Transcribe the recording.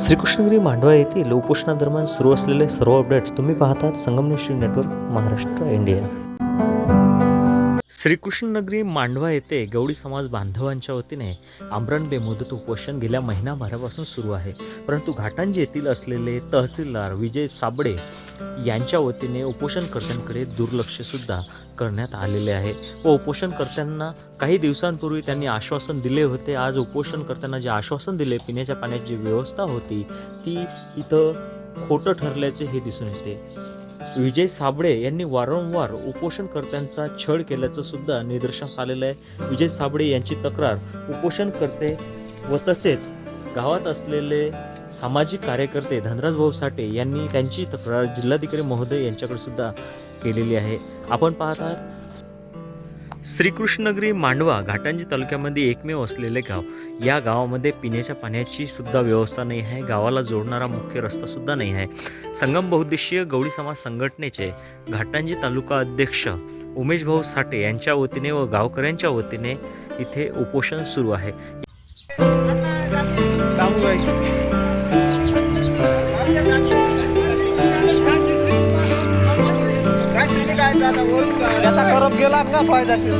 श्रीकृष्णगिरी मांडवा येथील उपोषणादरम्यान सुरू असलेले सर्व अपडेट्स तुम्ही पाहतात संगमनेश्वरी नेटवर्क महाराष्ट्र इंडिया. श्रीकृष्णनगरी मांडवा येथे गवळी समाज बांधवांच्या वतीने आमरण बेमुदत उपोषण गेल्या महिनाभरापासून सुरू आहे. परंतु घाटांजी येथील असलेले तहसीलदार विजय साबडे यांच्या वतीने उपोषणकर्त्यांकडे दुर्लक्षसुद्धा करण्यात आलेले आहे व उपोषणकर्त्यांना काही दिवसांपूर्वी त्यांनी आश्वासन दिले होते. आज उपोषणकर्त्यांना जे आश्वासन दिले पिण्याच्या पाण्याची व्यवस्था होती ती इथं खोटं ठरल्याचे हे दिसून येते. विजय साबळे यांनी वारंवार उपोषणकर्त्यांचा छळ केल्याचं सुद्धा निदर्शनास आलेलं आहे. विजय साबळे यांची तक्रार उपोषणकर्ते व तसेच गावात असलेले सामाजिक कार्यकर्ते धनराज भाऊ साठे यांनी त्यांची तक्रार जिल्हाधिकारी महोदय यांच्याकडे सुद्धा केलेली आहे. आपण पाहत श्रीकृष्णगिरी मांडवा घाटांजी तालुक्यामध्ये एकमेव असलेले गाव. या गावामध्ये पिण्याच्या पाण्याची सुद्धा व्यवस्था नाही आहे. गावाला जोडणारा मुख्य रस्ता सुद्धा नाही आहे. संगम बहुद्देशीय गवळी समाज संघटनेचे घाटांजी तालुका अध्यक्ष उमेश भाऊ साठे यांच्या वतीने व गावकऱ्यांच्या वतीने इथे उपोषण सुरू आहे. त्याचा करप गेला का फायदा ते